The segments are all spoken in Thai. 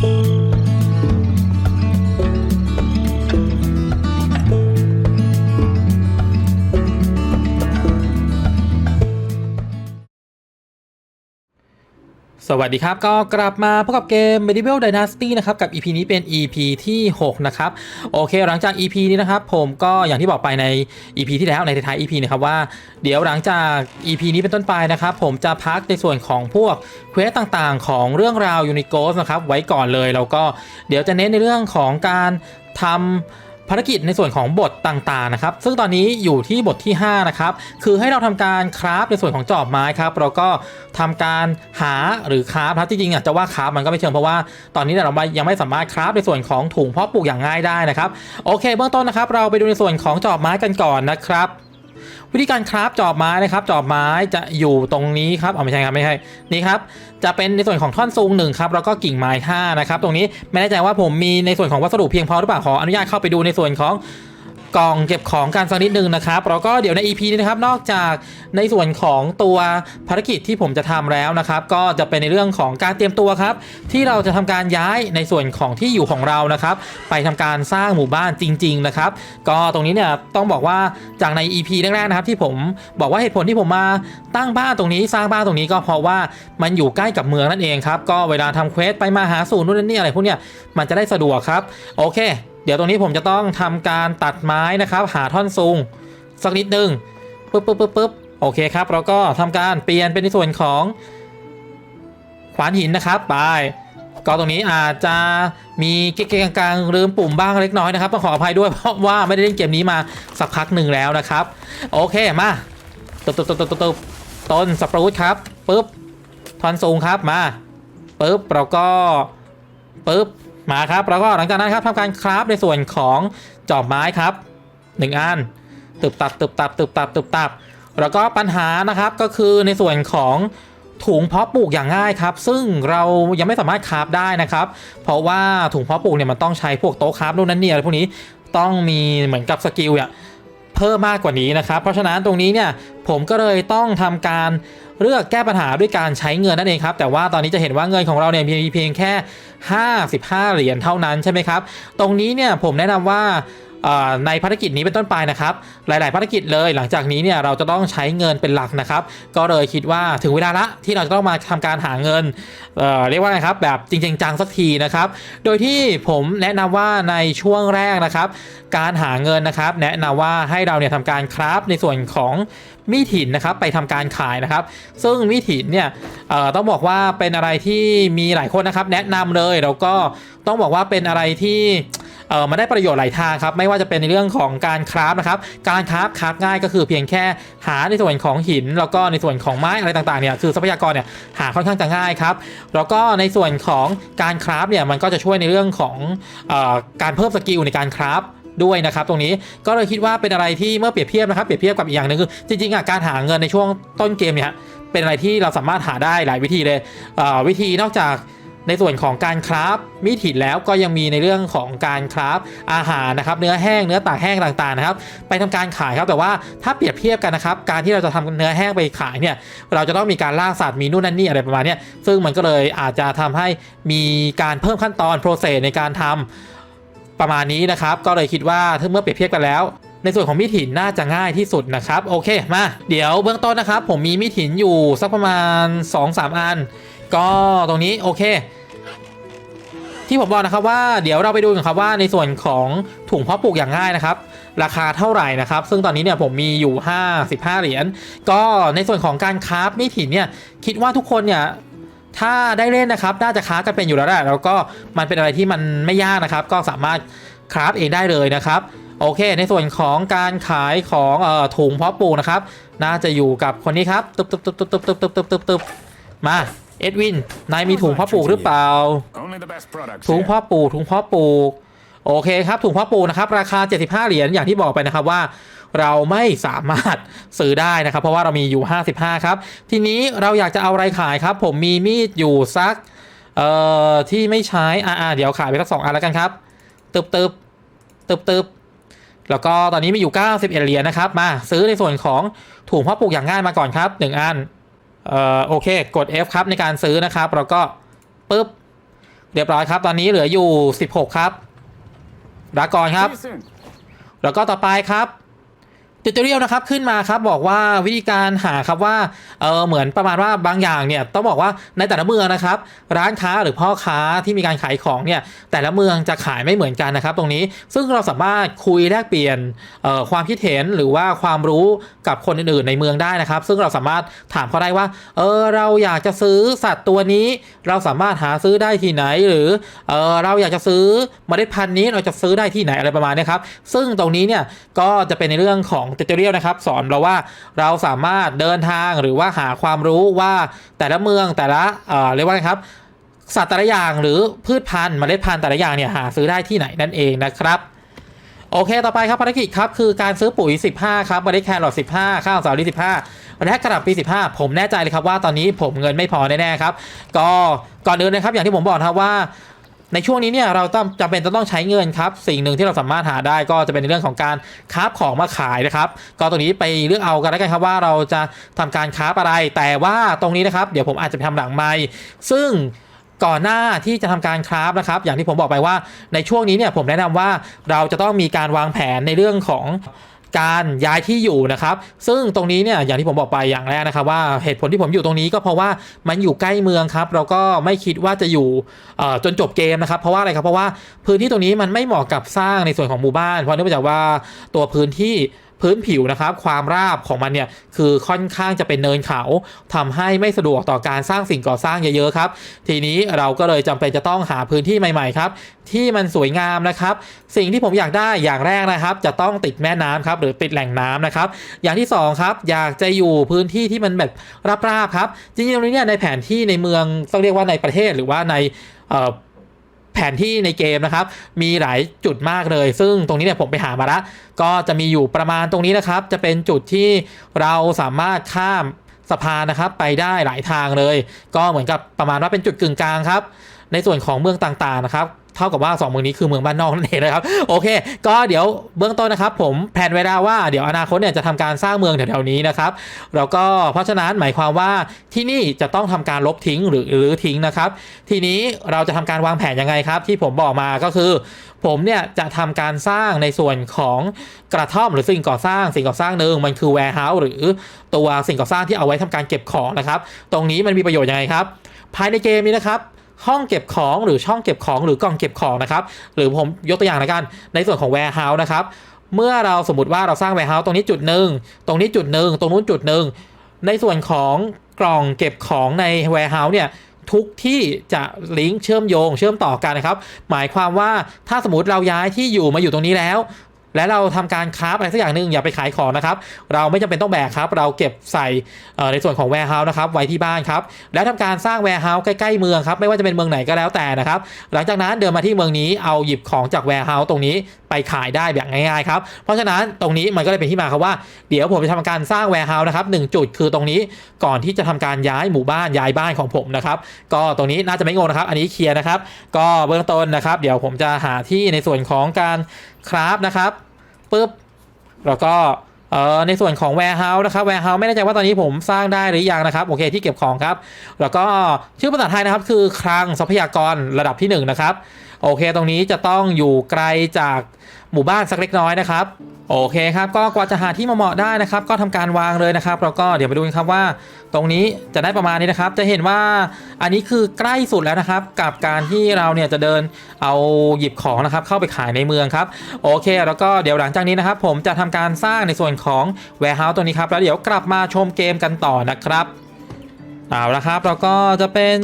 Thank you. สวัสดีครับ ก็กลับมาพบกับเกม Medieval Dynasty นะครับ กับ EP นี้เป็น EP ที่ 6 นะครับ โอเค หลังจาก EP นี้นะครับ ผมก็อย่างที่บอกไปใน EP ที่แล้วในท้าย EP นะครับว่า เดี๋ยวหลังจาก EP นี้เป็นต้นไปนะครับ ผมจะพักในส่วนของพวกเควสต่างๆ ของเรื่องราว Unicos นะครับ ไว้ก่อนเลยแล้วก็เดี๋ยวจะเน้นในเรื่องของการทำ ภารกิจในส่วนของบทต่างๆนะครับ ซึ่งตอนนี้อยู่ที่บทที่5นะครับคือให้เราทำการคราฟในส่วนของจอบไม้ครับเราก็ทำการหาหรือคราฟครับจริงๆอะจะว่าคราฟมันก็ไม่เชิงเพราะว่าตอนนี้เนี่ยเรายังไม่สามารถคราฟในส่วนของถุงเพาะปลูกอย่างง่ายได้นะครับโอเค เบื้องต้นนะครับ เราไปดูในส่วนของจอบไม้กันก่อนนะครับ วิธีการคราฟจอบไม้นะครับ จอบไม้จะอยู่ตรงนี้ครับเอาไม่ใช่ครับไม่ใช่นี่ครับจะเป็นในส่วนของท่อนซูงหนึ่งครับแล้วก็กิ่งไม้ห้านะครับ ตรงนี้ไม่แน่ใจว่าผมมีในส่วนของวัสดุเพียงพอหรือเปล่าขออนุญาตเข้าไปดูในส่วนของ กล่องเก็บของกันสักนิดนึงนะครับแล้วก็เดี๋ยวใน EP นี้นะครับนอกจากในส่วนของตัวภารกิจที่ผมจะทำแล้วนะครับ ก็จะเป็นในเรื่องของการเตรียมตัวครับ ที่เราจะทำการย้ายในส่วนของที่อยู่ของเรานะครับ ไปทำการสร้างหมู่บ้านจริง ๆนะครับ ก็ตรงนี้เนี่ยต้องบอกว่าจากใน EP แรกๆนะครับ ที่ผมบอกว่าเหตุผลที่ผมมาตั้งบ้านตรงนี้สร้างบ้านตรงนี้ก็เพราะว่ามันอยู่ใกล้กับเมืองนั่นเองครับก็เวลาทำเควสไปมาหาสู่นู่นนี่อะไรพวกเนี้ยมันจะได้สะดวกครับโอเค ดี๋ยวตรงนี้ผมจะต้องทำการตัดไม้นะครับ หาท่อนซุงสักนิดนึงปึ๊บปึ๊บปึ๊บปึ๊บโอเคครับ เราก็ทำการเปลี่ยนเป็นในส่วนของขวานหินนะครับไปก็ตรงนี้อาจจะมีเกะๆกลางๆลืมปุ่มบ้างเล็กน้อยนะครับต้องขออภัยด้วยเพราะว่าไม่ได้เล่นเกมนี้มาสักพักหนึ่งแล้วนะครับ โอเคมาตุบตุบตุบตุบตุบต้นสปรูตครับปุ๊บทอนสูงครับมาปุ๊บเราก็ปุ๊บ มาครับแล้วก็หลังจากนั้นครับทำการคราฟในส่วนของจอบไม้ครับหนึ่งอันตึบตับตึบตับตึบตับตึบตับ แล้วก็ปัญหานะครับก็คือในส่วนของถุงเพาะปลูกอย่างง่ายครับ ซึ่งเรายังไม่สามารถคราฟได้นะครับ เพราะว่าถุงเพาะปลูกเนี่ยมันต้องใช้พวกโต๊ะคราฟนู่นนั่นนี่อะไรพวกนี้ต้องมีเหมือนกับสกิลเนี่ย เพิ่มมากกว่านี้นะครับ เพราะฉะนั้นตรงนี้เนี่ยผมก็เลยต้องทำการเลือกแก้ปัญหาด้วยการใช้เงินนั่นเองครับ แต่ว่าตอนนี้จะเห็นว่าเงินของเราเนี่ยมีเพียงแค่ 55 เหรียญเท่านั้นใช่ไหมครับ ตรงนี้เนี่ยผมแนะนำว่า ในภารกิจนี้เป็นต้นไปนะครับ หลาย ๆ ภารกิจเลย หลังจากนี้เนี่ยเราจะต้องใช้เงินเป็นหลักนะครับ ก็เลยคิดว่าถึงเวลาละที่เราจะต้องมาทำการหาเงินเเรียกว่าไงครับแบบจริงจังสักทีนะครับ โดยที่ผมแนะนำว่าในช่วงแรกนะครับ การหาเงินนะครับ แนะนำว่าให้เราเนี่ยทำการคราฟในส่วนของมีดหินนะครับไปทำการขายนะครับ ซึ่งมีดหินเนี่ยต้องบอกว่าเป็นอะไรที่มีหลายคนนะครับ แนะนำเลยแล้วก็ต้องบอกว่าเป็นอะไรที่ เออมันได้ประโยชน์หลายทางครับไม่ว่าจะเป็นในเรื่องของการคราฟนะครับการคราฟคราฟง่ายก็คือเพียงแค่หาในส่วนของหิน แล้วก็ในส่วนของไม้อะไรต่างๆเนี่ยคือทรัพยากรเนี่ยหาค่อนข้างจะง่ายครับแล้วก็ในส่วนของการคราฟเนี่ยมันก็จะช่วยในเรื่องของออการเพิ่มสกิลในการคราฟด้วยนะครับตรงนี้ก็เลยคิดว่าเป็นอะไรที่เมื่อเปรียบเทียบนะครับเปรียบเทียบกับอีกอย่างหนึ่งคือจริงๆอะการหาเงินในช่วงต้นเกมเนี่ยเป็นอะไรที่เราสามารถหาได้หลายวิธีเลยเวิธีนอกจาก ในส่วนของการคราฟมีดหินแล้วก็ยังมีในเรื่องของการคราฟอาหารนะครับ เนื้อแห้งเนื้อตากแห้งต่างๆนะครับ ไปทำการขายครับแต่ว่าถ้าเปรียบเทียบกันนะครับ การที่เราจะทำเนื้อแห้งไปขายเนี่ยเราจะต้องมีการล่าสัตว์มีนู่นนั่นนี่อะไรประมาณนี้ซึ่งมันก็เลยอาจจะทำให้มีการเพิ่มขั้นตอนโปรเซสในการทำประมาณนี้นะครับ ก็เลยคิดว่าถ้าเมื่อเปรียบเทียบกันแล้วในส่วนของมีดหินน่าจะง่ายที่สุดนะครับ โอเคมา เดี๋ยวเบื้องต้นนะครับ ผมมีมีดหินอยู่สักประมาณ 2-3 อัน ก็ตรงนี้โอเค ที่ผมบอกนะครับว่าเดี๋ยวเราไปดูกันครับว่าในส่วนของถุงเพาะปลูกอย่างง่ายนะครับ ราคาเท่าไหร่นะครับ ซึ่งตอนนี้เนี่ยผมมีอยู่ 55 เหรียญก็ในส่วนของการคราฟมีดหินเนี่ยคิดว่าทุกคนเนี่ยถ้าได้เล่นนะครับน่าจะครากันเป็นอยู่แล้วแหละแล้วก็มันเป็นอะไรที่มันไม่ยากนะครับ ก็สามารถคราฟเองได้เลยนะครับโอเค ในส่วนของการขายของเอ่อถุงเพาะปลูกนะครับ น่าจะอยู่กับคนนี้ครับตึบตึบตึบตึบตึบตึบตึบตึบตึบตึบมา เอ็ดวิน นายมีถุงเพาะปลูกหรือเปล่า Only the best products ถุง here. เพาะปลูก ถุงเพาะปลูก โอเคครับ ถุงเพาะปลูกนะครับ ราคา 75 เหรียญ อย่างที่บอกไปนะครับว่า เราไม่สามารถซื้อได้นะครับ เพราะว่าเรามีอยู่ 55 ครับ ทีนี้เราอยากจะเอาอะไรขายครับ ผมมีมีดอยู่สัก เอ่อ ที่ไม่ใช้ อ่าเดี๋ยวขายไปสักสองอันแล้วกันครับ ตึบตึบตึบตึบแล้วก็ตอนนี้มีอยู่ 91 เหรียญนะครับ มาซื้อในส่วนของถุงเพาะปลูกอย่างง่ายมาก่อนครับ 1 อัน เอ่อโอเค กด F ครับในการซื้อนะครับแล้วก็ปึ๊บ เรียบร้อยครับ ตอนนี้เหลืออยู่ 16 ครับลาก่อนครับ See you soon. แล้วก็ต่อไปครับ ติวเรียลนะครับขึ้นมาครับบอกว่าวิธีการหาครับว่าเออเหมือนประมาณว่าบางอย่างเนี่ยต้องบอกว่าในแต่ละเมืองนะครับ ร้านค้าหรือพ่อค้าที่มีการขายของเนี่ยแต่ละเมืองจะขายไม่เหมือนกันนะครับ ตรงนี้ซึ่งเราสามารถคุยแลกเปลี่ยนออความคิดเห็นหรือว่าความรู้กับคนอื่นๆในเมืองได้นะครับ ซึ่งเราสามารถถามเขาได้ว่าเออเราอยากจะซื้อสัตว์ตัวนี้ เราสามารถหาซื้อได้ที่ไหนหรือเออเราอยากจะซื้อเมล็ดพันธุ์นี้เราจะซื้อได้ที่ไหนอะไรประมาณนี้ครับซึ่งตรงนี้เนี่ยก็จะเป็นในเรื่องของ t ต t o r i a l นะครับสอนเราว่าเราสามารถเดินทางหรือว่าหาความรู้ว่าแต่ละเมืองแต่ละเอ่อเรียกว่าไงครับสัตว์แต่ละอย่างหรือพืชพันธุ์เมล็ดพันธุ์แต่ละอย่างเนี่ยหาซื้อได้ที่ไหนนั่นเองนะครับโอเค ต่อไปครับภารกิจครับคือการซื้อปุ๋ย 15 ครับเมล็ดแครอท15 ข้าวสาลี15 และกระหล่ำปี 15 ผมแน่ใจเลยครับว่าตอนนี้ผมเงินไม่พอแน่ๆครับ ก็ก่อนอื่นนะครับอย่างที่ผมบอกนะครับว่า ในช่วงนี้เนี่ยเราจำเป็นจะต้องใช้เงินครับ สิ่งหนึ่งที่เราสามารถหาได้ก็จะเป็นในเรื่องของการค้าของมาขายนะครับ ก็ตรงนี้ไปเลือกเอากันแล้วกันครับว่าเราจะทำการค้าอะไร แต่ว่าตรงนี้นะครับเดี๋ยวผมอาจจะไปทำหลังไม้ซึ่งก่อนหน้าที่จะทำการคราฟนะครับ อย่างที่ผมบอกไปว่าในช่วงนี้เนี่ยผมแนะนำว่าเราจะต้องมีการวางแผนในเรื่องของ การย้ายที่อยู่นะครับ ซึ่งตรงนี้เนี่ยอย่างที่ผมบอกไปอย่างแรกนะครับ ว่าเหตุผลที่ผมอยู่ตรงนี้ก็เพราะว่ามันอยู่ใกล้เมืองครับ เราก็ไม่คิดว่าจะอยู่จนจบเกมนะครับ เพราะว่าอะไรครับเพราะว่าพื้นที่ตรงนี้มันไม่เหมาะกับสร้างในส่วนของหมู่บ้านเพราะเนื่องจากว่าตัวพื้นที่ พื้นผิวนะครับความราบของมันเนี่ยคือค่อนข้างจะเป็นเนินเขาทำให้ไม่สะดวกต่อการสร้างสิ่งก่อสร้างเยอะๆครับ ทีนี้เราก็เลยจำเป็นจะต้องหาพื้นที่ใหม่ๆครับที่มันสวยงามนะครับ สิ่งที่ผมอยากได้อย่างแรกนะครับ จะต้องติดแม่น้ำครับหรือติดแหล่งน้ำนะครับ อย่างที่สองครับอยากจะอยู่พื้นที่ที่มันแบบราบๆครับจริงๆตรงนี้เนี่ยในแผนที่ในเมืองต้องเรียกว่าในประเทศหรือว่าใน แผนที่ในเกมนะครับ มีหลายจุดมากเลย ซึ่งตรงนี้เนี่ยผมไปหามาละก็จะมีอยู่ประมาณตรงนี้นะครับ จะเป็นจุดที่เราสามารถข้ามสะพานนะครับ ไปได้หลายทางเลย ก็เหมือนกับประมาณว่าเป็นจุดกึ่งกลางครับ ในส่วนของเมืองต่างๆนะครับเท่ากับว่า 2 เมืองนี้คือเมืองบ้านนอกนั่นเองนะครับโอเค ก็เดี๋ยวเบื้องต้นนะครับ ผมแผนไว้แล้วว่าเดี๋ยวอนาคตเนี่ยจะทำการสร้างเมืองแถวๆนี้นะครับแล้วก็เพราะฉะนั้นหมายความว่าที่นี่จะต้องทำการลบทิ้งหรือหรือทิ้งนะครับ ทีนี้เราจะทำการวางแผนยังไงครับ ที่ผมบอกมาก็คือ ผมเนี่ยจะทำการสร้างในส่วนของกระท่อมหรือสิ่งก่อสร้าง สิ่งก่อสร้างหนึ่งมันคือ warehouse หรือตัวสิ่งก่อสร้างที่เอาไว้ทำการเก็บของนะครับ ตรงนี้มันมีประโยชน์ยังไงครับ ภายในเกมนี้นะครับ ห้องเก็บของหรือช่องเก็บของหรือกล่องเก็บของนะครับ หรือผมยกตัวอย่างละกันในส่วนของ warehouse นะครับ เมื่อเราสมมติว่าเราสร้าง warehouse ตรงนี้จุดหนึ่งตรงนี้จุดหนึ่งตรงนู้นจุดหนึ่งในส่วนของกล่องเก็บของใน warehouse เนี่ยทุกที่จะลิงก์เชื่อมโยงเชื่อมต่อกันนะครับ หมายความว่าถ้าสมมติเราย้ายที่อยู่มาอยู่ตรงนี้แล้ว และเราทำการคราฟอะไรสักอย่างหนึ่งอย่าไปขายของนะครับ เราไม่จำเป็นต้องแบกครับ เราเก็บใส่ในส่วนของ warehouse นะครับไว้ที่บ้านครับ แล้วทำการสร้าง warehouse ใกล้ๆเมืองครับ ไม่ว่าจะเป็นเมืองไหนก็แล้วแต่นะครับ หลังจากนั้นเดินมาที่เมืองนี้เอาหยิบของจาก warehouse ตรงนี้ไปขายได้แบบง่ายๆครับ เพราะฉะนั้นตรงนี้มันก็เลยเป็นที่มาครับว่าเดี๋ยวผมจะทำการสร้าง warehouse นะครับหนึ่งจุดคือตรงนี้ก่อนที่จะทำการย้ายหมู่บ้านย้ายบ้านของผมนะครับก็ตรงนี้น่าจะไม่งงนะครับ อันนี้เคลียร์นะครับ ก็เบื้องต้นนะครับ เดี๋ยวผมจะหาที่ในส่วนของการคราฟนะครับ ปุ๊บแล้วก็เอ่อในส่วนของ warehouse นะครับ warehouse ไม่แน่ใจว่าตอนนี้ผมสร้างได้หรือยังนะครับ โอเคที่เก็บของครับ แล้วก็ชื่อภาษาไทยนะครับ คือคลังทรัพยากรระดับที่1นงนะครับ โอเค ตรงนี้จะต้องอยู่ไกลจากหมู่บ้านสักเล็กน้อยนะครับ โอเคครับ ก็กว่าจะหาที่มาเหมาะได้นะครับ ก็ทำการวางเลยนะครับแล้วก็เดี๋ยวไปดูกันครับว่า ตรงนี้จะได้ประมาณนี้นะครับ จะเห็นว่าอันนี้คือใกล้สุดแล้วนะครับ กับการที่เราเนี่ยจะเดินเอาหยิบของนะครับ เข้าไปขายในเมืองครับ โอเค แล้วก็เดี๋ยวหลังจากนี้นะครับ ผมจะทำการสร้างในส่วนของ warehouse ตัวนี้ครับแล้วเดี๋ยวกลับมาชมเกมกันต่อนะครับเอาละครับแล้วก็จะเป็น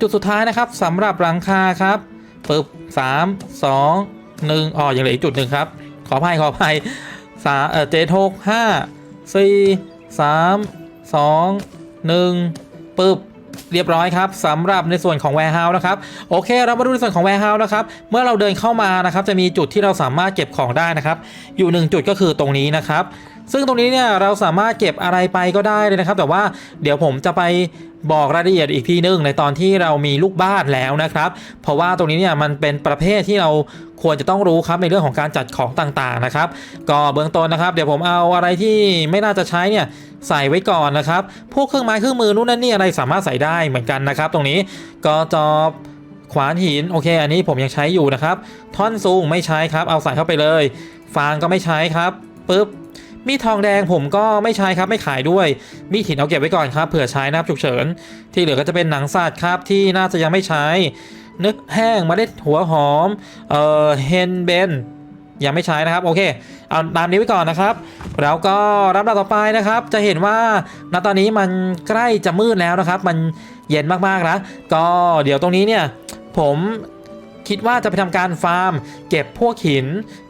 จุดสุดท้ายนะครับสำหรับหลังคาครับปึ๊บ สามสองหนึ่งอ๋อยังเหลืออีกจุดหนึ่งครับ ขออภัยขออภัยสาเออเจ็ดหกห้าสี่สามสองหนึ่งปึ๊บเรียบร้อยครับสำหรับในส่วนของ warehouse นะครับโอเค เรามาดูในส่วนของ warehouse นะครับเมื่อเราเดินเข้ามานะครับจะมีจุดที่เราสามารถเก็บของได้นะครับ อยู่หนึ่งจุดก็คือตรงนี้นะครับ ซึ่งตรงนี้เนี่ยเราสามารถเก็บอะไรไปก็ได้เลยนะครับ แต่ว่าเดี๋ยวผมจะไป บอกรายละเอียดอีกทีนึงในตอนที่เรามีลูกบ้านแล้วนะครับ เพราะว่าตรงนี้เนี่ยมันเป็นประเภทที่เราควรจะต้องรู้ครับในเรื่องของการจัดของต่างๆนะครับ ก็เบื้องต้นนะครับ เดี๋ยวผมเอาอะไรที่ไม่น่าจะใช้เนี่ยใส่ไว้ก่อนนะครับ พวกเครื่องไม้เครื่องมือนู่นนั่นนี่อะไรสามารถใส่ได้เหมือนกันนะครับ ตรงนี้ก็จอบขวานหินโอเค อันนี้ผมยังใช้อยู่นะครับ ท่อนสูงไม่ใช้ครับ เอาใส่เข้าไปเลย ฟางก็ไม่ใช้ครับปุ๊บ มีดทองแดงผมก็ไม่ใช้ครับไม่ขายด้วย มีดหินเอาเก็บไว้ก่อนครับเผื่อใช้นะครับฉุกเฉิน ที่เหลือก็จะเป็นหนังสัตว์ครับที่น่าจะยังไม่ใช้ นึกแห้งเมล็ดหัวหอม เอ่อเฮนเบนยังไม่ใช้นะครับโอเค เอาตามนี้ไว้ก่อนนะครับ แล้วก็รับดับต่อไปนะครับ จะเห็นว่าณตอนนี้มันใกล้จะมืดแล้วนะครับ มันเย็นมากๆแล้วก็เดี๋ยวตรงนี้เนี่ยผม คิดว่าจะไปทำการฟาร์ม เก็บพวกหิน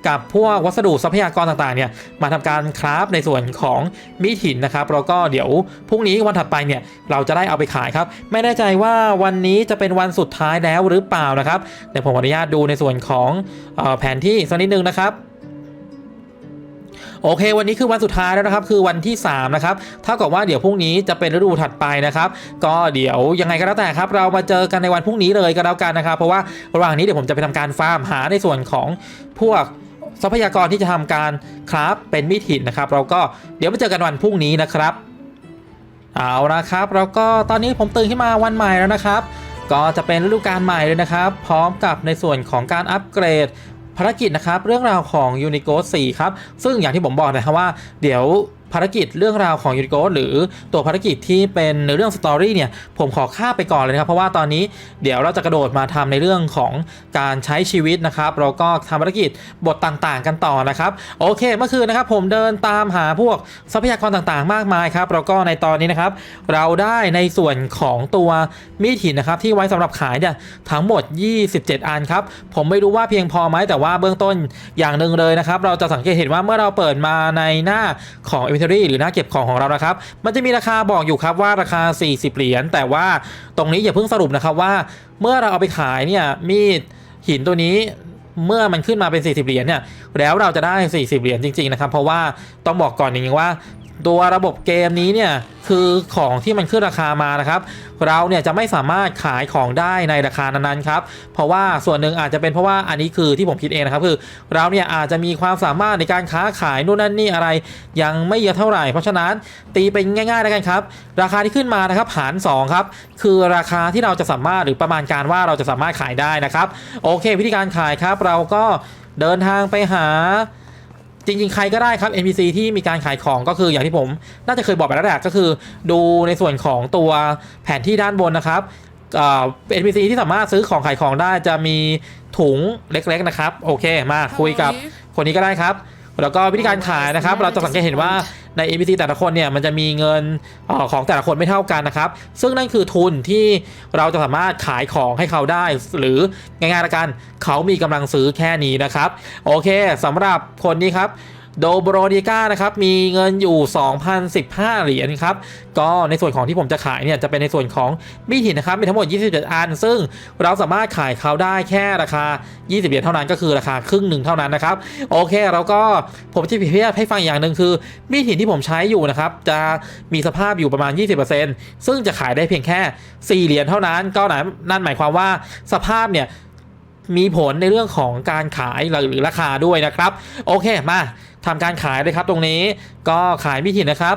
กับพวกวัสดุทรัพยากรต่างๆเนี่ยมาทำการคราฟในส่วนของมีดหินนะครับแล้วก็เดี๋ยวพรุ่งนี้วันถัดไปเนี่ยเราจะได้เอาไปขายครับ ไม่แน่ใจว่าวันนี้จะเป็นวันสุดท้ายแล้วหรือเปล่านะครับเดี๋ยวผมขออนุญาตดูในส่วนของออแผนที่สักนิดนึงนะครับ โอเค วันนี้คือวันสุดท้ายแล้วนะครับ คือวันที่3นะครับเท่ากับว่าเดี๋ยวพรุ่งนี้จะเป็นฤดูถัดไปนะครับ ก็เดี๋ยวยังไงก็แล้วแต่ครับ เรามาเจอกันในวันพรุ่งนี้เลยก็แล้วกันนะครับ เพราะว่าระหว่างนี้เดี๋ยวผมจะไปทำการฟาร์มหาในส่วนของพวกทรัพยากรที่จะทำการคราฟเป็นมีดหินนะครับ เราก็เดี๋ยวมาเจอกันวันพรุ่งนี้นะครับเอาละครับ แล้วก็ตอนนี้ผมตื่นขึ้นมาวันใหม่แล้วนะครับ ก็จะเป็นฤดูกาลใหม่เลยนะครับ พร้อมกับในส่วนของการอัปเกรด ภารกิจนะครับเรื่องราวของ u n i c o d 4ครับ ซึ่งอย่างที่ผมบอกนะครับว่าเดี๋ยว ภารกิจเรื่องราวของ u n i c o d หรือตัวภารกิจที่เป็นในเรื่องสตอรี่เนี่ยผมขอข้าไปก่อนเลยนะครับ เพราะว่าตอนนี้เดี๋ยวเราจะกระโดดมาทำในเรื่องของการใช้ชีวิตนะครับเราก็ทำภารกิจบทต่างๆ กันต่อนะครับ โอเคเมื่อคืนนะครับ ผมเดินตามหาพวกทรัพยากรต่างๆ มากมายครับแล้วก็ในตอนนี้นะครับ เราได้ในส่วนของตัวมีดหินนะครับ ที่ไว้สำหรับขายเนี่ยทั้งหมด 27 อันครับ ผมไม่รู้ว่าเพียงพอไหมแต่ว่าเบื้องต้นอย่างหนึ่งเลยนะครับ เราจะสังเกตเห็นว่าเมื่อเราเปิดมาในหน้าของ inventory หรือหน้าเก็บของของเรานะครับ มันจะมีราคาบอกอยู่ครับว่าราคา 40 เหรียญ แต่ว่าตรงนี้อย่าเพิ่งสรุปนะครับว่า เมื่อเราเอาไปขายเนี่ยมีดหินตัวนี้เมื่อมันขึ้นมาเป็น 40 เหรียญเนี่ย แล้วเราจะได้ 40 เหรียญจริง ๆ นะครับ เพราะว่าต้องบอกก่อนอย่างนี้ว่า ตัวระบบเกมนี้เนี่ยคือของที่มันขึ้นราคามานะครับ เราเนี่ยจะไม่สามารถขายของได้ในราคานั้นๆครับเพราะว่าส่วนหนึ่งอาจจะเป็นเพราะว่าอันนี้คือที่ผมคิดเองนะครับคือ เราเนี่ยอาจจะมีความสามารถในการค้าขายนู่นนั่นนี่อะไร ยังไม่เยอะเท่าไหร่ เพราะฉะนั้นตีเป็นง่ายๆแล้วกันครับ ราคาที่ขึ้นมานะครับหาร2ครับคือราคาที่เราจะสามารถหรือประมาณการว่าเราจะสามารถขายได้นะครับ โอเค วิธีการขายครับเราก็เดินทางไปหา จริงๆ ใครก็ได้ครับ NPC ที่มีการขายของก็คืออย่างที่ผม น่าจะเคยบอกไปแล้วแหละก็คือ ดูในส่วนของตัวแผนที่ด้านบนนะครับเอ่อ NPC ที่สามารถซื้อของขายของได้จะมีถุงเล็กๆนะครับ โอเคมาคุยกับคนนี้ก็ได้ครับ แล้วก็วิธีการขายนะครับ เราจะสังเกตเห็นว่า ใน NPC แต่ละคนเนี่ยมันจะมีเงินออของแต่ละคนไม่เท่ากันนะครับ ซึ่งนั่นคือทุนที่เราจะสามารถขายของให้เขาได้ หรือง่ายๆละกันเขามีกำลังซื้อแค่นี้นะครับ โอเคสำหรับคนนี้ครับ โดโบโรดิก้านะครับมีเงินอยู่ 2,015 เหรียญครับก็ในส่วนของที่ผมจะขายเนี่ยจะเป็นในส่วนของมีดหินนะครับมีทั้งหมด 27 อัน ซึ่งเราสามารถขายเขาได้แค่ราคา 20 เหรียญเท่านั้นก็คือราคาครึ่งหนึ่งเท่านั้นนะครับโอเคแล้วก็ผมจะเปรียบเทียบให้ฟังอย่างหนึ่งคือมีดหินที่ผมใช้อยู่นะครับจะมีสภาพอยู่ประมาณ 20%ซึ่งจะขายได้เพียงแค่ 4 เหรียญเท่านั้น ก็นั่นหมายความว่าสภาพเนี่ย มีผลในเรื่องของการขายหรือราคาด้วยนะครับ โอเคมาทำการขายเลยครับตรงนี้ก็ขายมิถินนะครับ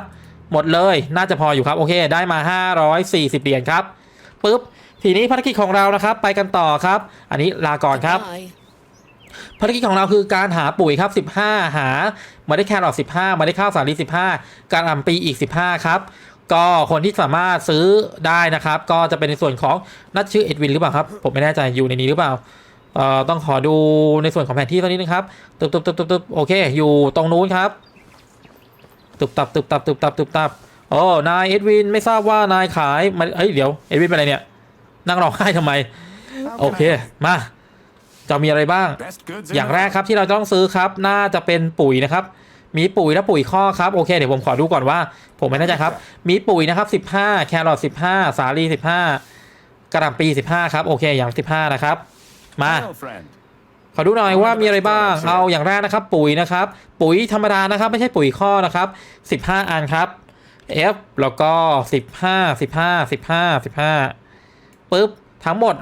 หมดเลยน่าจะพออยู่ครับโอเค ได้มา 540เหรียญครับปุ๊บทีนี้ภารกิจของเรานะครับไปกันต่อครับ อันนี้ลาก่อนครับ Bye. ภารกิจของเราคือการหาปุ๋ยครับ 15 หาเมาได้แครอท15เมาได้ข้าวสาลี15 การอัมปีอีก 15 ครับ ก็คนที่สามารถซื้อได้นะครับ ก็จะเป็นในส่วนของนัดชื่อเอ็ดวินหรือเปล่าครับ ผมไม่แน่ใจอยู่ในนี้หรือเปล่า เอ่อต้องขอดูในส่วนของแผนที่ตอนนี้นะครับตึบตึบตึบตึบตึบโอเค อยู่ตรงนู้นครับตึบตับตึบตับตึบตับตึบตับโอ้นายเอ็ดวินไม่ทราบว่านายขายมันเอ้ยเดี๋ยวเอ็ดวินเป็นอะไรเนี่ยนั่งร้องไห้ทำไม โอเคมาจะมีอะไรบ้าง Best goods อย่างแรกครับที่เราต้องซื้อครับ น่าจะเป็นปุ๋ยนะครับ มีปุ๋ยและปุ๋ยข้อครับ โอเค เดี๋ยวผมขอดูก่อนว่า ผมไม่แน่ใจครับ มีปุ๋ยนะครับ 15 แครอท15 สาลี 15 กระหล่ำปี 15 ครับ โอเค อย่าง 15 นะครับ มา Hello, friend. ขอดูหน่อยว่ามีอะไรบ้าง เอาอย่างแรกนะครับ ปุ๋ยนะครับ ปุ๋ยธรรมดานะครับ ไม่ใช่ปุ๋ยข้อนะครับ 15 อันครับ F แล้วก็ 15 15 15 15ปึ๊บ ทั้งหมด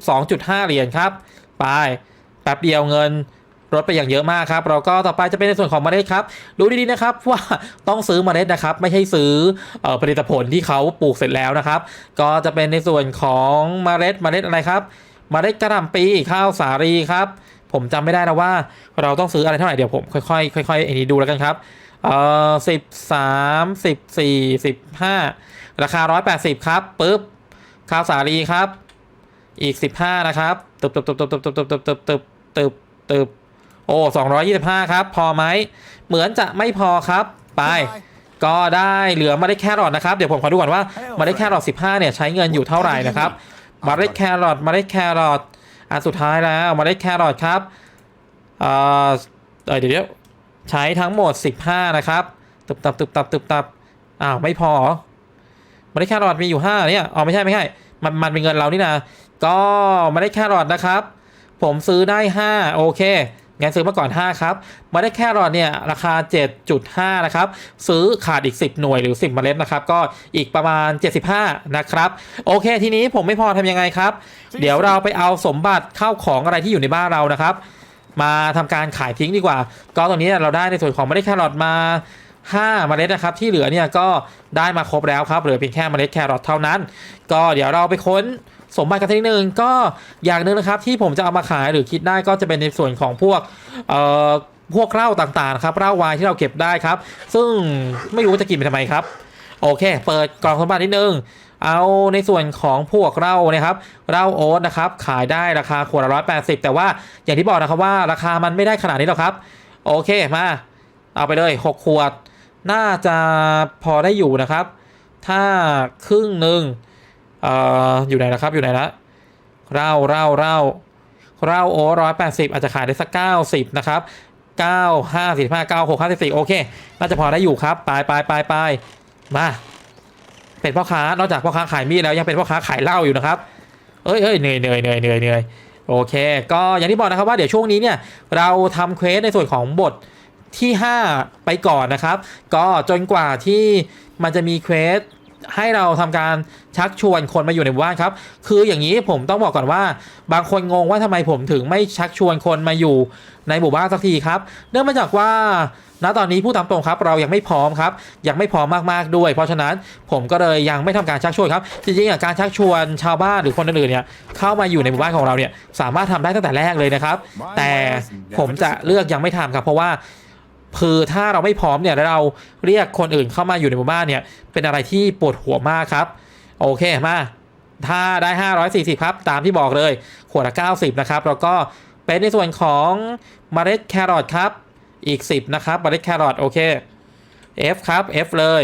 112.5 เหรียญครับ ไปแป๊บเดียวเงินลดไปอย่างเยอะมากครับ เราก็ต่อไปจะเป็นในส่วนของเมล็ดครับ ดูดีๆนะครับว่าต้องซื้อเมล็ดนะครับ ไม่ใช่ซื้อเออผลิตผลที่เขาปลูกเสร็จแล้วนะครับ ก็จะเป็นในส่วนของเมล็ดเมล็ดอะไรครับ มาได้กระหล่ำปีข้าวสาลีครับ ผมจำไม่ได้แล้วว่า เราต้องซื้ออะไรเท่าไหร่เดี๋ยวผมค่อยๆค่อยๆไอ้นี้ดูแล้วกันครับเอ่อสิบสามสิบสี่สิบห้าราคาร้อยแปดสิบครับปึ๊บข้าวสาลีครับ อีกสิบห้านะครับตึบตึบตึบตึบตึบตึบตึบตึบตึบตึบตึบโอ้สองร้อยยี่สิบห้าครับ พอไหมเหมือนจะไม่พอครับ ไป ก็ได้เหลือมาได้แค่รอทนะครับ เดี๋ยวผมขอดูก่อนว่ามาได้แค่รอท15เนี่ยใช้เงินอยู่เท่าไหร่นะครับ มาได้แครอทมาได้แครอทอันสุดท้ายแล้วมาได้แครอทครับเอ่อเดี๋ยวเดี๋ยวใช้ทั้งหมด 15 นะครับตึบตับตึบตับตึบตับอ้าวไม่พอเมาได้แครอทมีอยู่ 5 เนี่ยอ๋อไม่ใช่ไม่ใช่มันมันเป็นเงินเรานี่นะก็มาได้แครอทนะครับ ผมซื้อได้ 5 โอเค งั้นซื้อมาก่อน 5 ครับ มาได้แครอทเนี่ยราคา 7.5 นะครับ ซื้อขาดอีก 10 หน่วยหรือ 10 เมล็ดนะครับ ก็อีกประมาณ 75 นะครับ โอเค ทีนี้ผมไม่พอทำยังไงครับ เดี๋ยวเราไปเอาสมบัติเข้าของอะไรที่อยู่ในบ้านเรานะครับ มาทำการขายทิ้งดีกว่า ก็ตรงนี้เราได้ในส่วนของไม่ได้แครอทมา5เมล็ดนะครับที่เหลือเนี่ยก็ได้มาครบแล้วครับเหลือเพียงแค่เมล็ดแครอทเท่านั้น ก็เดี๋ยวเราไปค้น สมบัติกันทีนึงก็อย่างหนึ่งนะครับที่ผมจะเอามาขายหรือคิดได้ก็จะเป็นในส่วนของพวกเอ่อพวกเหล้าต่างๆครับเหล้าวายที่เราเก็บได้ครับ ซึ่งไม่รู้ว่าจะกินไปทำไมครับ โอเค เปิดกล่องสมบัตินิดนึงเอาในส่วนของพวกเหล้านะครับเหล้าโอ๊ตนะครับ ขายได้ราคาขวดละร้อยแปดสิบแต่ว่าอย่างที่บอกนะครับว่าราคามันไม่ได้ขนาดนี้หรอกครับ โอเคมา เอาไปเลยหกขวด น่าจะพอได้อยู่นะครับ ถ้าครึ่งหนึ่ง เอ่ออยู่ไหนนะครับ อยู่ไหนละเหล้าเหล้าเหล้าเหล้าโอ๊ตร้อยแปดสิบอาจจะขายได้สักเก้าสิบนะครับเก้าห้าสิบห้าเก้าหกห้าสิบสี่โอเค น่าจะพอได้อยู่ครับไปไปไปไปมา เป็นพ่อค้านอกจากพ่อค้าขายมีดแล้วยังเป็นพ่อค้าขายเหล้าอยู่นะครับ เอ้ยเอ้ยเหนื่อยเหนื่อยเหนื่อยเหนื่อยเหนื่อยโอเค ก็อย่างที่บอกนะครับว่าเดี๋ยวช่วงนี้เนี่ยเราทำเควสในส่วนของบทที่ 5 ไปก่อนนะครับ ก็จนกว่าที่มันจะมีเควส ให้เราทำการชักชวนคนมาอยู่ในหมู่บ้านครับ คืออย่างนี้ผมต้องบอกก่อนว่า บางคนงงว่าทำไมผมถึงไม่ชักชวนคนมาอยู่ในหมู่บ้านสักทีครับ เนื่องมาจากว่าณตอนนี้ผู้ตามตรงครับเรายังไม่พร้อมครับ ยังไม่พร้อมมากๆด้วย เพราะฉะนั้นผมก็เลยยังไม่ทำการชักชวนครับ จริงๆอะการชักชวนชาวบ้านหรือคนอื่นๆเนี่ยเข้ามาอยู่ในหมู่บ้านของเราเนี่ยสามารถทำได้ตั้งแต่แรกเลยนะครับ แต่ผมจะเลือกยังไม่ทำครับ เพราะว่า คือถ้าเราไม่พร้อมเนี่ยแล้วเราเรียกคนอื่นเข้ามาอยู่ในหมู่บ้านเนี่ยเป็นอะไรที่ปวดหัวมากครับ โอเคมาถ้าได้ 540 ครับ ตามที่บอกเลยขวดละ 90 นะครับ แล้วก็เป็นในส่วนของเมล็ดแครอทครับ อีก 10 นะครับเมล็ดแครอทโอเค F ครับ F เลย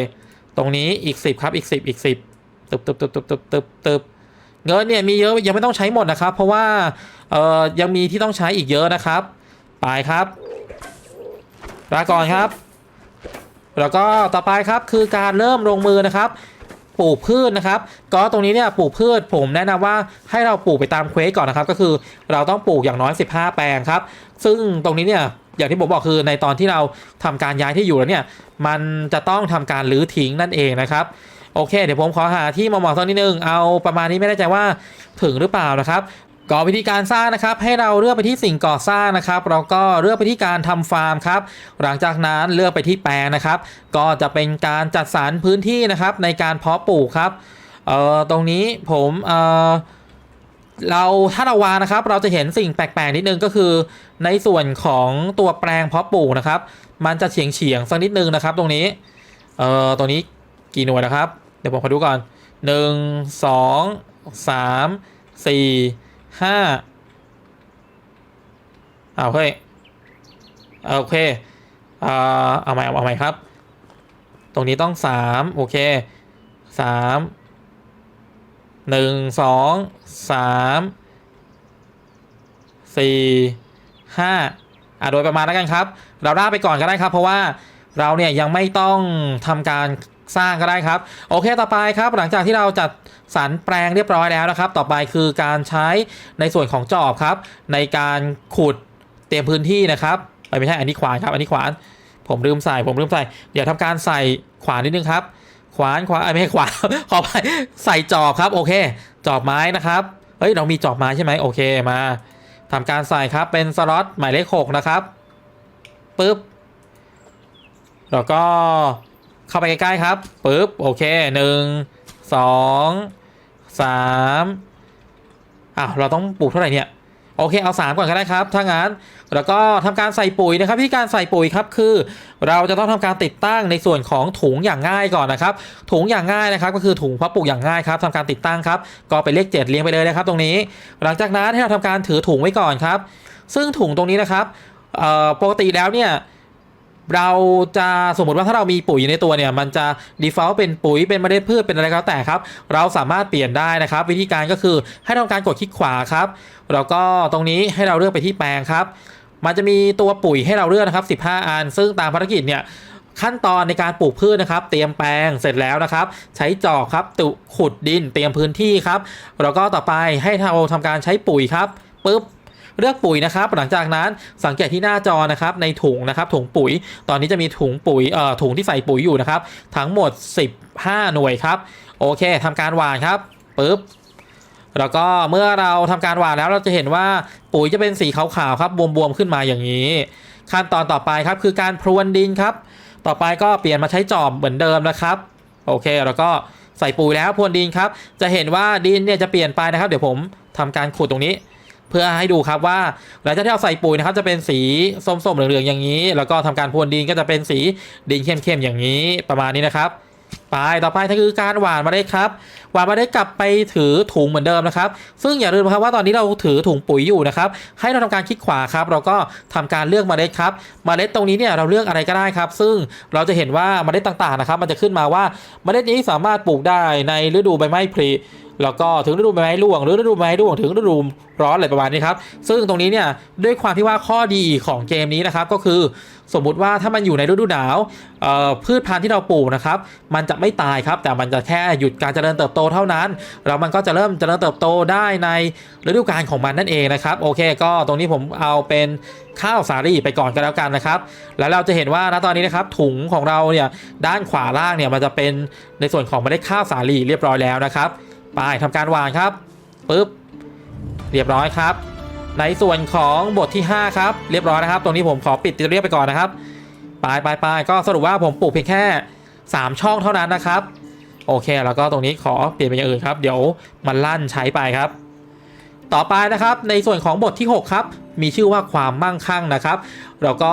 ตรงนี้อีก 10 ครับ อีก 10 อีก 10ตึบตึบตึบตึบตึบตึบตึบเงินเนี่ยมีเยอะยังไม่ต้องใช้หมดนะครับ เพราะว่าเอ่อยังมีที่ต้องใช้อีกเยอะนะครับ ไปครับ ลาก่อนครับ แล้วก็ต่อไปครับคือการเริ่มลงมือนะครับปลูกพืชนะครับ ก็ตรงนี้เนี่ยปลูกพืชผมแนะนำว่าให้เราปลูกไปตามเควสก่อนนะครับ ก็คือเราต้องปลูกอย่างน้อย 15 แปลงครับ ซึ่งตรงนี้เนี่ยอย่างที่ผมบอกคือในตอนที่เราทำการย้ายที่อยู่แล้วเนี่ยมันจะต้องทำการรื้อทิ้งนั่นเองนะครับโอเค เดี๋ยวผมขอหาที่มาเหมาะสักนิดนึงเอาประมาณนี้ไม่แน่ใจว่าถึงหรือเปล่านะครับ ก็วิธีการสร้างนะครับให้เราเลือกไปที่สิ่งก่อสร้างนะครับเราก็เลือกไปที่การทำฟาร์มครับหลังจากนั้นเลือกไปที่แปลงนะครับ ก็จะเป็นการจัดสรรพื้นที่นะครับในการเพาะปลูกครับเอ่อตรงนี้ผมเอ่อเราถ้าเราวางนะครับ เราจะเห็นสิ่งแปลกๆนิดนึงก็คือ ในส่วนของตัวแปลงเพาะปลูกนะครับ มันจะเฉียงเฉียงๆสักนิดนึงนะครับ ตรงนี้เอ่อตรงนี้กี่หน่วยนะครับ เดี๋ยวผมขอดูก่อนหนึ่งสองสามสี่ ห้าเอาวเฮ้ยโอเคเอ่อเอาใหม่เอาใหม่ครับ ตรงนี้ต้องสามโอเคสามหนึ่งสองสามสี่ห้าอะโดยประมาณแล้วกันครับ เราล่าไปก่อนก็ได้ครับ เพราะว่าเราเนี่ยยังไม่ต้องทำการ สร้างก็ได้ครับ โอเคต่อไปครับหลังจากที่เราจัดสรรแปลงเรียบร้อยแล้วนะครับ ต่อไปคือการใช้ในส่วนของจอบครับ ในการขุดเตรียมพื้นที่นะครับไม่ใช่อันนี้ขวานครับอันนี้ขวานผมลืมใส่ผมลืมใส่เดี๋ยวทำการใส่ขวานนิดนึงครับ ขวานขวานไม่ใช่ขวานขอไปใส่จอบครับโอเค จอบไม้นะครับเฮ้ยเรามีจอบไม้ใช่ไหมโอเคมาทำการใส่ครับเป็นสล็อตหมายเลขหกนะครับปึ๊บแล้วก็ เข้าไปใกล้ๆครับปึ๊บโอเคหนึ่งสองสามอ้าวเราต้องปลูกเท่าไหร่เนี่ยโอเคเอาสามก่อนก็ได้ครับถ้างั้นแล้วก็ทำการใส่ปุ๋ยนะครับวิธีการใส่ปุ๋ยครับคือ เราจะต้องทำการติดตั้งในส่วนของถุงอย่างง่ายก่อนนะครับถุงอย่างง่ายนะครับก็คือถุงเพาะปลูกอย่างง่ายครับทำการติดตั้งครับก็เป็นเลขเจ็ดเรียงไปเลยนะครับ ตรงนี้ หลังจากนั้นให้เราทำการถือถุงไว้ก่อนครับ ซึ่งถุงตรงนี้นะครับปกติแล้วเนี่ย เราจะสมมติว่าถ้าเรามีปุ๋ยอยู่ในตัวเนี่ยมันจะ default เป็นปุ๋ยเป็นเมล็ดพืชเป็นอะไรก็แล้วแต่ครับ เราสามารถเปลี่ยนได้นะครับ วิธีการก็คือให้ทำการกดคลิกขวาครับแล้วก็ตรงนี้ให้เราเลือกไปที่แปลงครับ มันจะมีตัวปุ๋ยให้เราเลือกนะครับ 15 อัน ซึ่งตามภารกิจเนี่ยขั้นตอนในการปลูกพืชนะครับ เตรียมแปลงเสร็จแล้วนะครับ ใช้จอบครับตุขุดดินเตรียมพื้นที่ครับแล้วก็ต่อไปให้เราทำการใช้ปุ๋ยครับปุ๊บ เลือกปุ๋ยนะครับ หลังจากนั้นสังเกตที่หน้าจอนะครับในถุงนะครับถุงปุ๋ย ตอนนี้จะมีถุงปุ๋ยเอ่อถุงที่ใส่ปุ๋ยอยู่นะครับ ทั้งหมด 15 หน่วยครับ โอเคทำการหว่านครับปึ๊บแล้วก็เมื่อเราทำการหว่านแล้วเราจะเห็นว่าปุ๋ยจะเป็นสีขาวๆครับบวมๆขึ้นมาอย่างนี้ ขั้นตอนต่อไปครับคือการพรวนดินครับ ต่อไปก็เปลี่ยนมาใช้จอบเหมือนเดิมนะครับ โอเคแล้วก็ใส่ปุ๋ยแล้วพรวนดินครับ จะเห็นว่าดินเนี่ยจะเปลี่ยนไปนะครับ เดี๋ยวผมทำการขุดตรงนี้ เพื่อให้ดูครับว่าหลังจากที่เราใส่ปุ๋ยนะครับจะเป็นสีส้มๆเหลืองๆอย่างนี้ แล้วก็ทำการพรวนดินก็จะเป็นสีดินเข้มๆอย่างนี้ประมาณนี้นะครับ ไปต่อไปก็คือการหวานมาเล็ดครับ หวานมาเล็ดกลับไปถือถุงเหมือนเดิมนะครับ ซึ่งอย่าลืมครับว่าตอนนี้เราถือถุงปุ๋ยอยู่นะครับ ให้เราทำการคลิกขวาครับ เราก็ทำการเลือกเมล็ดครับเมล็ดตรงนี้เนี่ยเราเลือกอะไรก็ได้ครับ ซึ่งเราจะเห็นว่าเมล็ดต่างๆนะครับ มันจะขึ้นมาว่าเมล็ดนี้สามารถปลูกได้ในฤดูใบไม้ผลิแล้วก็ถึงฤดูใบไม้ร่วงหรือฤดูใบไม้ร่วงถึงฤดูร้อนอะไรประมาณนี้ครับ ซึ่งตรงนี้เนี่ยด้วยความที่ว่าข้อดีของเกมนี้นะครับก็คือ สมมุติว่าถ้ามันอยู่ในฤดูหนาวพืชพันธุ์ที่เราปลูกนะครับ มันจะไม่ตายครับ แต่มันจะแค่หยุดการเจริญเติบโตเท่านั้น แล้วมันก็จะเริ่มเจริญเติบโตได้ในฤดูกาลของมันนั่นเองนะครับ โอเค ก็ตรงนี้ผมเอาเป็นข้าวสาลีไปก่อนกันแล้วกันนะครับ แล้วเราจะเห็นว่าณตอนนี้นะครับถุงของเราเนี่ยด้านขวาล่างเนี่ยมันจะเป็นในส่วนของเมล็ดข้าวสาลีเรียบร้อยแล้วนะครับ ไปทำการหวานครับปึ๊บเรียบร้อยครับ ในส่วนของบทที่ 5 ครับ เรียบร้อยนะครับ ตรงนี้ผมขอปิดติเรียบไปก่อนนะครับไปไปไปก็สรุปว่าผมปลูกเพียงแค่ 3 ช่องเท่านั้นนะครับ โอเค แล้วก็ตรงนี้ขอเปลี่ยนเป็นอย่างอื่นครับ เดี๋ยวมันลั่นใช้ไปครับ ต่อไปนะครับ ในส่วนของบทที่ 6 ครับ มีชื่อว่าความมั่งคั่งนะครับ แล้วก็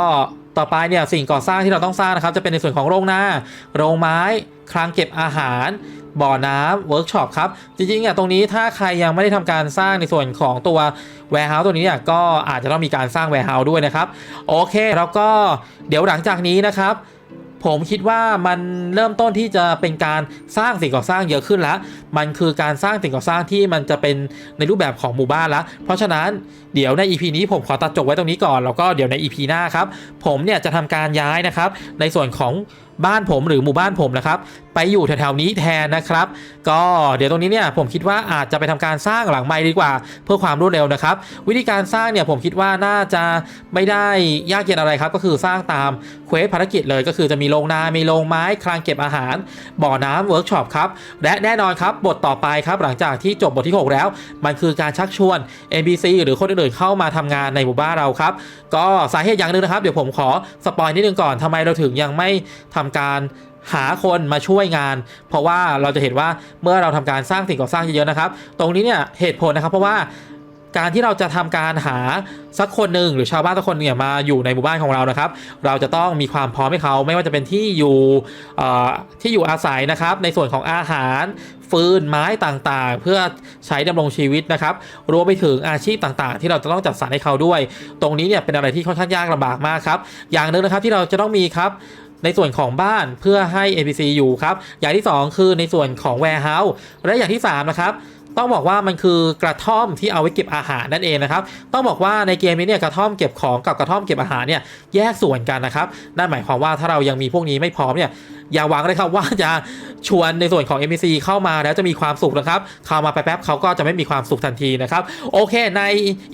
ต่อไปเนี่ยสิ่งก่อสร้างที่เราต้องสร้างนะครับ จะเป็นในส่วนของโรงนาโรงไม้ คลังเก็บอาหาร บ่อน้ำเวิร์กช็อปครับ จริงๆอะตรงนี้ถ้าใครยังไม่ได้ทำการสร้างในส่วนของตัว warehouse ตัวนี้เนี่ยก็อาจจะต้องมีการสร้าง warehouse ด้วยนะครับ โอเค แล้วก็เดี๋ยวหลังจากนี้นะครับผมคิดว่ามันเริ่มต้นที่จะเป็นการสร้างสิ่งก่อสร้างเยอะขึ้นแล้ว มันคือการสร้างสิ่งก่อสร้างที่มันจะเป็นในรูปแบบของหมู่บ้านแล้วเพราะฉะนั้นเดี๋ยวใน EP นี้ผมขอตัดจบไว้ตรงนี้ก่อน แล้วก็เดี๋ยวใน EP หน้าครับ ผมเนี่ยจะทำการย้ายนะครับ ในส่วนของ บ้านผมหรือหมู่บ้านผมนะครับไปอยู่แถวๆนี้แทนนะครับ ก็เดี๋ยวตรงนี้เนี่ยผมคิดว่าอาจจะไปทำการสร้างหลังไม้ดีกว่า เพื่อความรวดเร็วนะครับ วิธีการสร้างเนี่ยผมคิดว่าน่าจะไม่ได้ยากเย็นอะไรครับ ก็คือสร้างตามเควสภารกิจเลยก็คือจะมีโรงนามีโรงไม้คลังเก็บอาหาร บ่อน้ำเวิร์กช็อปครับ และแน่นอนครับบทต่อไปครับหลังจากที่จบบทที่ 6 แล้ว มันคือการชักชวน NPC หรือคนอื่นๆเข้ามาทำงานในหมู่บ้านเราครับ ก็สาเหตุอย่างหนึ่งนะครับเดี๋ยวผมขอสปอยนิดนึงก่อนทำไมเราถึงยังไม่ทำการหาคนมาช่วยงาน เพราะว่าเราจะเห็นว่าเมื่อเราทำการสร้างสิ่งก่อสร้างเยอะๆนะครับ ตรงนี้เนี่ยเหตุผลนะครับ เพราะว่าการที่เราจะทำการหาสักคนหนึ่งหรือชาวบ้านสักคนเนี่ยมาอยู่ในหมู่บ้านของเรานะครับ เราจะต้องมีความพร้อมให้เขาไม่ว่าจะเป็นที่อยู่ที่อยู่อาศัยนะครับ ในส่วนของอาหารฟืนไม้ต่างๆ เพื่อใช้ดำรงชีวิตนะครับรวมไปถึงอาชีพต่างๆ ที่เราจะต้องจัดสรรให้เขาด้วย ตรงนี้เนี่ยเป็นอะไรที่ค่อนข้างยากลำบากมากครับอย่างหนึ่งนะครับที่เราจะต้องมีครับ ในส่วนของบ้านเพื่อให้ APC อยู่ครับ อย่างที่ 2 คือในส่วนของ warehouse และอย่างที่ 3 นะครับต้องบอกว่ามันคือกระท่อมที่เอาไว้เก็บอาหารนั่นเองนะครับ ต้องบอกว่าในเกมนี้เนี่ยกระท่อมเก็บของกับกระท่อมเก็บอาหารเนี่ยแยกส่วนกันนะครับ นั่นหมายความว่าถ้าเรายังมีพวกนี้ไม่พร้อมเนี่ย อย่าหวังเลยครับว่าจะชวนในส่วนของ MPC เข้ามาแล้วจะมีความสุขนะครับ เข้ามาแป๊บๆเขาก็จะไม่มีความสุขทันทีนะครับ โอเค ใน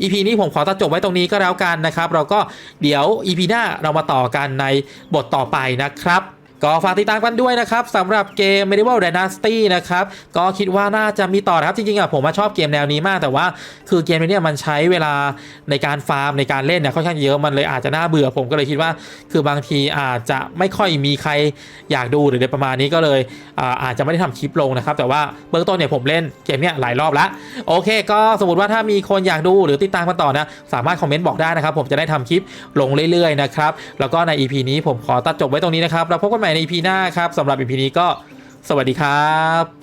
EP นี้ผมขอตัดจบไว้ตรงนี้ก็แล้วกันนะครับ เราก็เดี๋ยว EP หน้าเรามาต่อกันในบทต่อไปนะครับ ก็ฝากติดตามกันด้วยนะครับสำหรับเกม Medieval Dynasty นะครับก็คิดว่าน่าจะมีต่อครับจริงๆอะผมมาชอบเกมแนวนี้มากแต่ว่า คือเกมนี้เนี่ยมันใช้เวลาในการฟาร์มในการเล่นเนี่ยค่อนข้างเยอะมันเลยอาจจะน่าเบื่อผมก็เลยคิดว่า คือบางทีอาจจะไม่ค่อยมีใครอยากดูหรืออะไรประมาณนี้ก็เลยอาอาจจะไม่ได้ทำคลิปลงนะครับแต่ว่าเบื้องต้นเนี่ยผมเล่นเกมเนี่ยหลายรอบล้วโอเค ก็สมมติว่าถ้ามีคนอยากดูหรือติดตามกันต่อนะสามารถคอมเมนต์บอกได้นะครับผมจะได้ทำคลิปลงเรื่อยๆนะครับแล้วก็ใน EP นี้ผมขอตัดจบไว้ตรงนี้นะครับแล้วพบกันใหม่ในพีหน้าครับสำหรับอีพีนี้ก็สวัสดีครับ